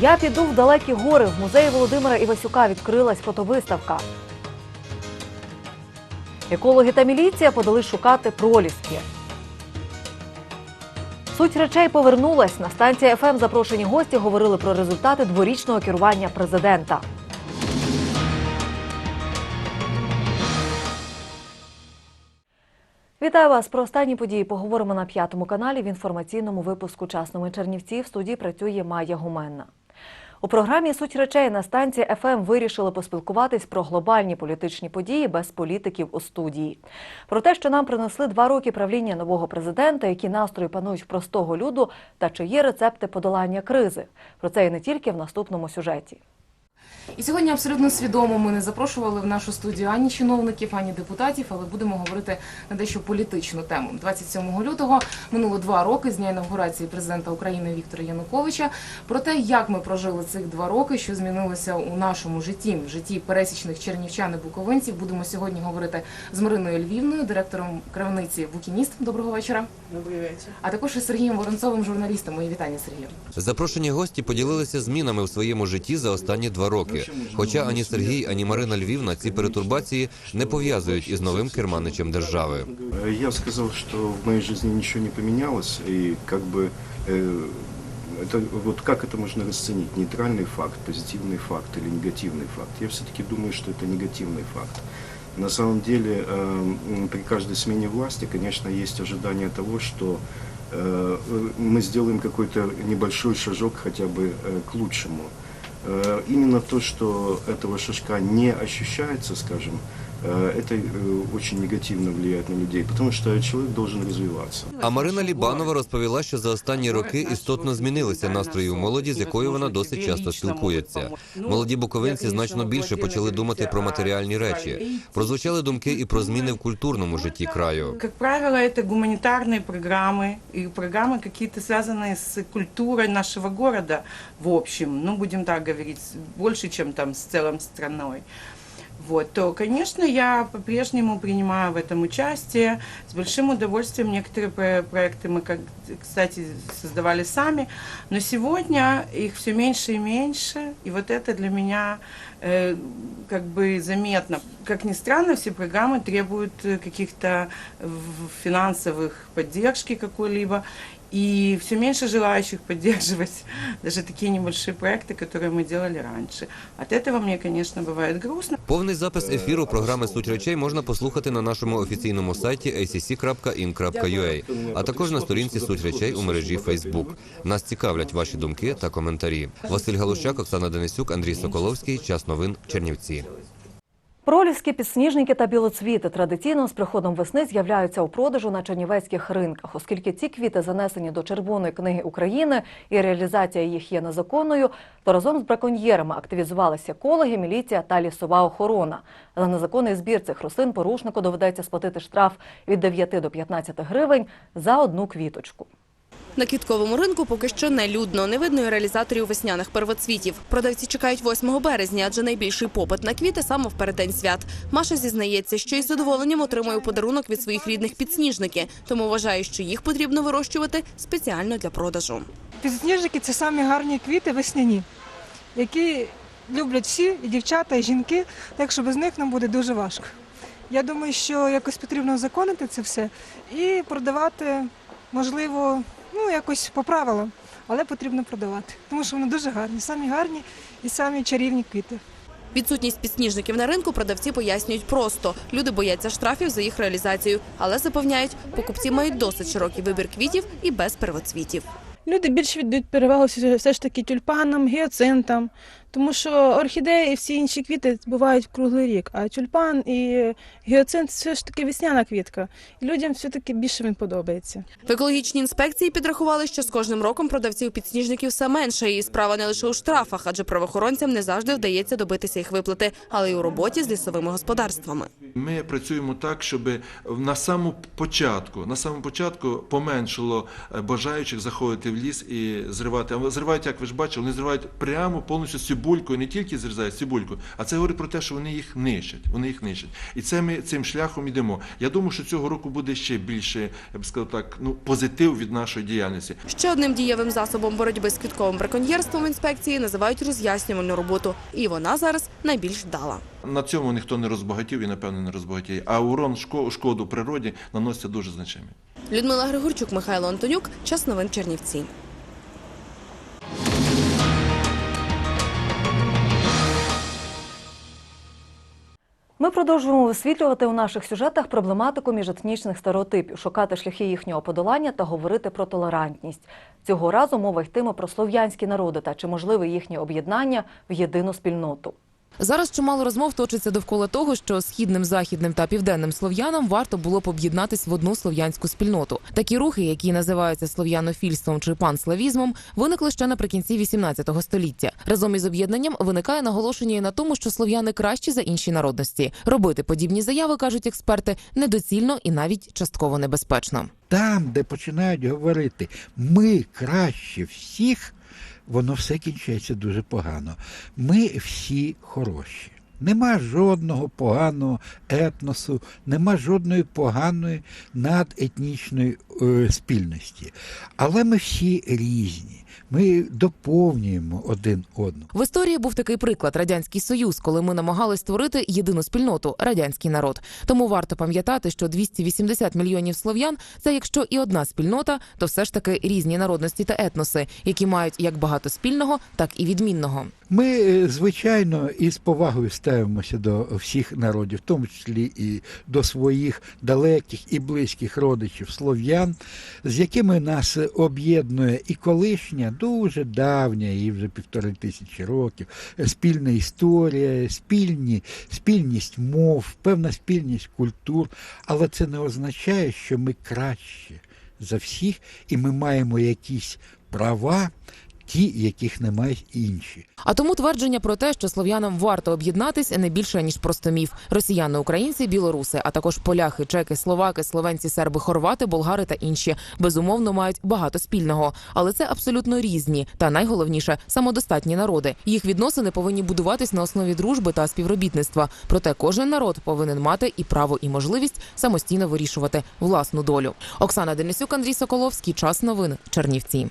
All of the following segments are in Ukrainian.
Я піду в далекі гори. В музеї Володимира Івасюка відкрилась фотовиставка. Екологи та міліція подали шукати проліски. Суть речей повернулась. На станції ФМ запрошені гості говорили про результати дворічного керування президента. Вітаю вас про останні події. Поговоримо на п'ятому каналі в інформаційному випуску «Часними Чернівці. В студії працює Майя Гуменна. У програмі Суть речей на станції ФМ вирішили поспілкуватись про глобальні політичні події без політиків у студії. Про те, що нам принесли два роки правління нового президента, які настрої панують простого люду, та чи є рецепти подолання кризи. Про це і не тільки в наступному сюжеті. І сьогодні абсолютно свідомо ми не запрошували в нашу студію ані чиновників, ані депутатів, але будемо говорити на дещо політичну тему. 27 лютого минуло два роки з дня інавгурації президента України Віктора Януковича. Про те, як ми прожили цих два роки, що змінилося у нашому житті, в житті пересічних чернівчан і буковинців, будемо сьогодні говорити з Мариною Львівною, директором крамниці Букініст. Доброго вечора. Добрий вечір. А також із Сергієм Воронцовим, журналістом. Мої вітання, Сергію. Запрошені гості поділилися змінами в своєму житті за останні два роки Хоча ані Сергій, ані Марина Львівна ці перетурбації не пов'язують із новим керманичем держави. Э, Я бы сказал, что в моей жизни ничего не поменялось, и как бы э, это, вот как это можно расценить? Нейтральный факт, позитивный факт или негативный факт? Я все-таки думаю, что это негативный факт. На самом деле, э, м, при каждой смене власти, конечно, есть ожидание того, что э, мы сделаем какой-то небольшой шажок хотя бы э, к лучшему. Э, Именно то, что этого шажка не ощущается, скажем, э, это э, очень негативно влияет на людей, потому что человек должен развиваться. А Марина Лібанова розповіла, що за останні роки істотно змінилися настрої у молоді, з якою вона досить часто спілкується. Молоді буковинці значно більше почали думати про матеріальні речі. Прозвучали думки і про зміни в культурному житті краю. Как правило, это гуманитарные программы и программы какие-то связанные с культурой нашего города в общем, ну, будем так говорить, больше, чем там с целым страной. Вот, то, конечно, я по-прежнему принимаю в этом участие. С большим удовольствием некоторые про- проекты мы, как- кстати, создавали сами. Но сегодня их все меньше и меньше. И вот это для меня э, как бы заметно. Как ни странно, все программы требуют э, каких-то в- финансовых поддержки какой-либо. И все меньше желающих поддерживать даже такие небольшие проекты, которые мы делали раньше. От этого мне, конечно, бывает грустно. Повний запис ефіру програми Суть речей можна послухати на нашому офіційному сайті acc.in.ua, а також на сторінці Суть речей у мережі Facebook. Нас цікавлять ваші думки та коментарі. Василь Галущак, Оксана Денисюк, Андрій Соколовський. Час новин Чернівці. Проліски, підсніжники та білоцвіти традиційно з приходом весни з'являються у продажу на чернівецьких ринках, оскільки ці квіти занесені до Червоної книги України і реалізація їх є незаконною, то разом з браконьєрами активізувалися екологи, міліція та лісова охорона. За незаконний збір цих рослин порушнику доведеться сплатити штраф від 9 до 15 гривень за одну квіточку. На квітковому ринку поки що не людно, не видно і реалізаторів весняних первоцвітів. Продавці чекають 8 березня, адже найбільший попит на квіти саме в переддень свят. Маша зізнається, що із задоволенням отримує подарунок від своїх рідних підсніжники, тому вважає, що їх потрібно вирощувати спеціально для продажу. Підсніжники це самі гарні квіти весняні, які люблять всі, і дівчата, і жінки, так що без них нам буде дуже важко. Я думаю, що якось потрібно законити це все і продавати, можливо, ну якось по правилам, але потрібно продавати, тому що вони дуже гарні, самі гарні і самі чарівні квіти. Відсутність підсніжників на ринку продавці пояснюють просто. Люди бояться штрафів за їх реалізацію, але запевняють, покупці мають досить широкий вибір квітів і без первоцвітів. Люди більше віддають перевагу все ж таки тюльпанам, гіацинтам, тому що орхідеї і всі інші квіти бувають круглий рік, а тюльпан і гіацинт все ж таки весняна квітка. І людям все-таки більше він подобається. В екологічній інспекції підрахували, що з кожним роком продавців підсніжників все менше. І справа не лише у штрафах, адже правоохоронцям не завжди вдається добитися їх виплати, але й у роботі з лісовими господарствами. Ми працюємо так, щоб на самому початку, на самому початку поменшило е, бажаючих заходити в ліс і зривати. А зривають, як ви ж бачили, вони зривають прямо повністю цибулькою, не тільки зрізають цибульку, а це говорить про те, що вони їх нищать. Вони їх нищать. І це ми цим шляхом йдемо. Я думаю, що цього року буде ще більше, я б сказав так, ну позитив від нашої діяльності. Ще одним дієвим засобом боротьби з квітковим браконьєрством інспекції називають роз'яснювальну роботу. І вона зараз найбільш вдала. На цьому ніхто не розбагатів і, напевно, не розбагатіє. А урон шко- шкоду природі наноситься дуже значимий. Людмила Григорчук, Михайло Антонюк. Час новин Чернівці. Ми продовжуємо висвітлювати у наших сюжетах проблематику міжетнічних стереотипів, шукати шляхи їхнього подолання та говорити про толерантність. Цього разу мова йтиме про слов'янські народи та чи можливе їхнє об'єднання в єдину спільноту. Зараз чимало розмов точиться довкола того, що східним, західним та південним слов'янам варто було б об'єднатись в одну слов'янську спільноту. Такі рухи, які називаються слов'янофільством чи панславізмом, виникли ще наприкінці 18 століття. Разом із об'єднанням виникає наголошення і на тому, що слов'яни кращі за інші народності. Робити подібні заяви кажуть експерти недоцільно і навіть частково небезпечно. там, де починають говорити ми краще всіх, воно все кінчається дуже погано. Ми всі хороші. Нема жодного поганого етносу, нема жодної поганої надетнічної е, спільності. Але ми всі різні. Ми доповнюємо один одного. В історії був такий приклад радянський союз, коли ми намагались створити єдину спільноту радянський народ. Тому варто пам'ятати, що 280 мільйонів слов'ян це якщо і одна спільнота, то все ж таки різні народності та етноси, які мають як багато спільного, так і відмінного. Ми, е, звичайно, із повагою ставимося до всіх народів, в тому числі і до своїх далеких і близьких родичів слов'ян, з якими нас об'єднує і колишня, дуже давня, їй вже півтори тисячі років, спільна історія, спільні, спільність мов, певна спільність культур, але це не означає, що ми краще за всіх, і ми маємо якісь права, ті, яких не мають інші. А тому твердження про те, що слов'янам варто об'єднатись, не більше ніж просто міф. Росіяни, українці, білоруси, а також поляхи, чеки, словаки, словенці, серби, хорвати, болгари та інші безумовно мають багато спільного, але це абсолютно різні та найголовніше самодостатні народи. Їх відносини повинні будуватись на основі дружби та співробітництва. Проте кожен народ повинен мати і право, і можливість самостійно вирішувати власну долю. Оксана Денисюк, Андрій Соколовський. Час новин. Чернівці.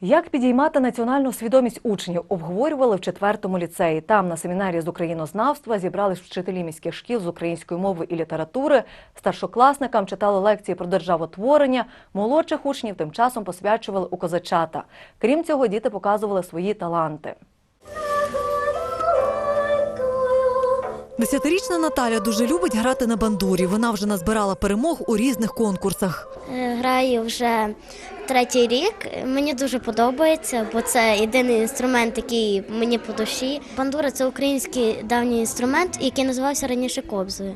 Як підіймати національну свідомість учнів, обговорювали в четвертому ліцеї. Там на семінарі з українознавства зібрались вчителі міських шкіл з української мови і літератури. Старшокласникам читали лекції про державотворення. Молодших учнів тим часом посвячували у козачата. Крім цього, діти показували свої таланти. Десятирічна Наталя дуже любить грати на бандурі. Вона вже назбирала перемог у різних конкурсах. Е, Граю вже третій рік. Мені дуже подобається, бо це єдиний інструмент, який мені по душі. Бандура це український давній інструмент, який називався раніше кобзою.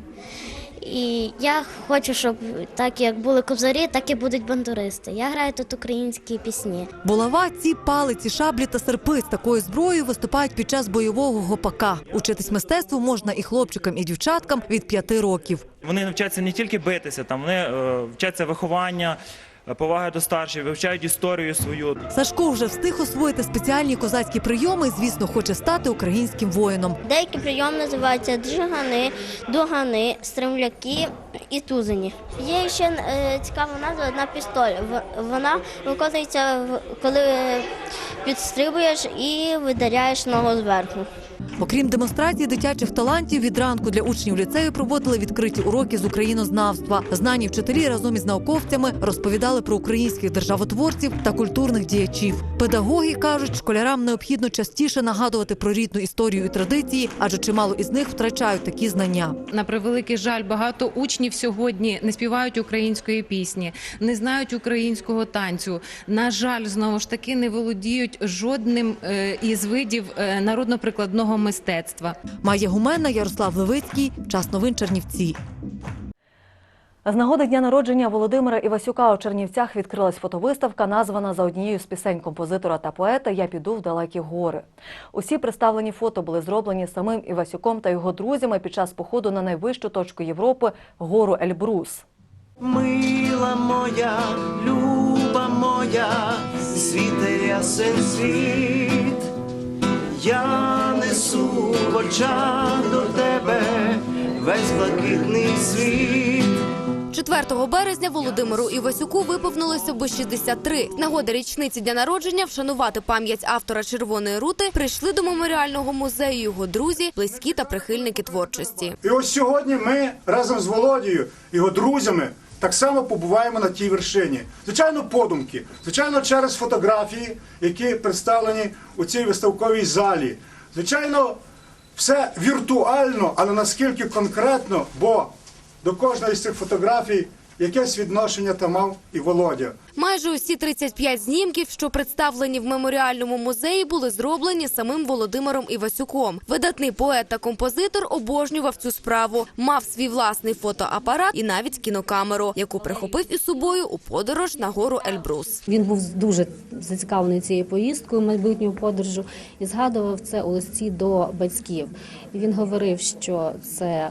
І я хочу, щоб так як були кобзарі, так і будуть бандуристи. Я граю тут українські пісні. Булава, ці палиці, шаблі та серпи з такою зброєю виступають під час бойового гопака. Учитись мистецтву можна і хлопчикам, і дівчаткам від п'яти років. Вони навчаться не тільки битися, там вони е, вчаться виховання, е, поваги до старших, вивчають історію свою. Сашко вже встиг освоїти спеціальні козацькі прийоми. і, Звісно, хоче стати українським воїном. Деякі прийоми називаються джигани, дугани, стремляки і тузені. Є ще е, цікава назва на пістоль. Вона виконується, в- коли підстрибуєш і видаляєш ногу зверху. Окрім демонстрації дитячих талантів, від ранку для учнів ліцею проводили відкриті уроки з українознавства. Знані вчителі разом із науковцями розповідали про українських державотворців та культурних діячів. Педагоги кажуть, школярам необхідно частіше нагадувати про рідну історію і традиції, адже чимало із них втрачають такі знання. На превеликий жаль, багато учнів сьогодні не співають української пісні, не знають українського танцю. На жаль, знову ж таки не володіють жодним е, із видів е, народно-прикладного мистецтва. Майя Гумена, Ярослав Левицький, час новин Чернівці. З нагоди дня народження Володимира Івасюка у Чернівцях відкрилась фотовиставка, названа за однією з пісень композитора та поета Я піду в далекі гори. Усі представлені фото були зроблені самим Івасюком та його друзями під час походу на найвищу точку Європи гору Ельбрус. Мила моя, люба моя, світе ясен світ, я в очах до тебе весь блакитний світ. 4 березня Володимиру Івасюку виповнилося би 63. З Нагоди річниці дня народження вшанувати пам'ять автора Червоної рути прийшли до меморіального музею його друзі, близькі та прихильники творчості. І ось сьогодні ми разом з Володією, його друзями, так само побуваємо на тій вершині. Звичайно, подумки, звичайно, через фотографії, які представлені у цій виставковій залі. Звичайно, все віртуально, але наскільки конкретно, бо до кожної з цих фотографій якесь відношення там мав і Володя. Майже усі 35 знімків, що представлені в меморіальному музеї, були зроблені самим Володимиром Івасюком. Видатний поет та композитор обожнював цю справу, мав свій власний фотоапарат і навіть кінокамеру, яку прихопив із собою у подорож на гору Ельбрус. Він був дуже зацікавлений цією поїздкою, майбутньою подорожю, і згадував це у листі до батьків. І він говорив, що це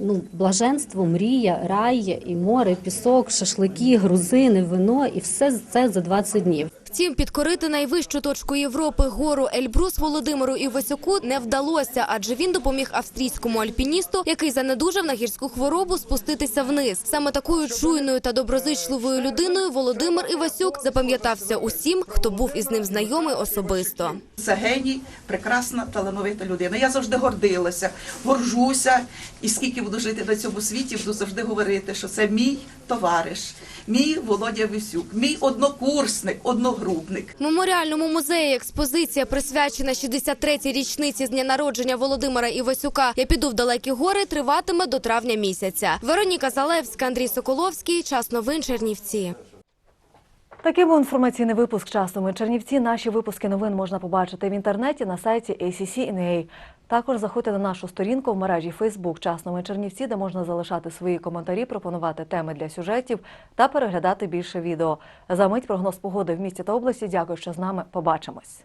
ну, блаженство, мрія, рай, і море, пісок, шашлики, грузини, вино, і все це за 20 днів. Втім, підкорити найвищу точку Європи гору Ельбрус Володимиру Івасюку не вдалося, адже він допоміг австрійському альпіністу, який занедужав на гірську хворобу, спуститися вниз. Саме такою чуйною та доброзичливою людиною Володимир Івасюк запам'ятався усім, хто був із ним знайомий особисто. Це геній, прекрасна, талановита людина. Я завжди гордилася, горжуся, і скільки буду жити на цьому світі, буду завжди говорити, що це мій товариш, мій Володя Висюк, мій однокурсник, одногрупник. В меморіальному музеї експозиція присвячена 63-й річниці з дня народження Володимира Івасюка. Я піду в далекі гори. Триватиме до травня місяця. Вероніка Залевська, Андрій Соколовський. Час новин Чернівці. Такий був інформаційний випуск часом. Чернівці. Наші випуски новин можна побачити в інтернеті на сайті ACC.NA. Також заходьте на нашу сторінку в мережі Facebook «Часно Чернівці, де можна залишати свої коментарі, пропонувати теми для сюжетів та переглядати більше відео. За мить прогноз погоди в місті та області. Дякую, що з нами. Побачимось.